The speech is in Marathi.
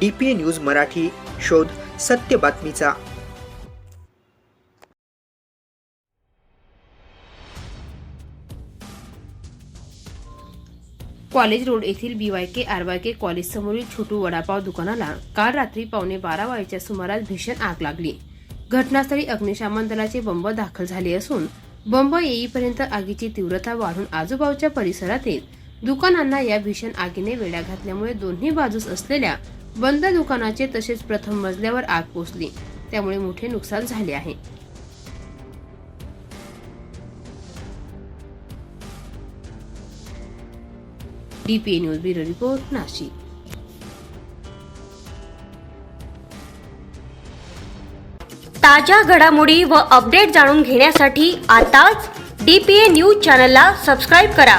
D P A news Marathi शोध सत्य बातमीचा. कॉलेज रोड येथील B Y K R Y K college समोरील छोटू वडापाव दुकानाला काल रात्री पावणे बारा वाजेच्या सुमारास भीषण आग लागली. घटनास्थळी अग्निशमन दलाचे बंब दाखल झाले असून बंब येईपर्यंत आगीची तीव्रता वाढून आजूबाजूच्या परिसरातील दुकानांना या भीषण आगीने वेढा घातल्यामुळे दोन्ही बाजूस असलेल्या बंद दुकानाचे तसेच प्रथम मजल्यावर आग पोचली. त्यामुळे मोठे नुकसान झाले आहे. DPA news bureau report Nashik. ताज्या घडामोडी व अपडेट जाणून घेण्यासाठी आताच डी पी ए न्यूज चॅनलला सबस्क्राईब करा.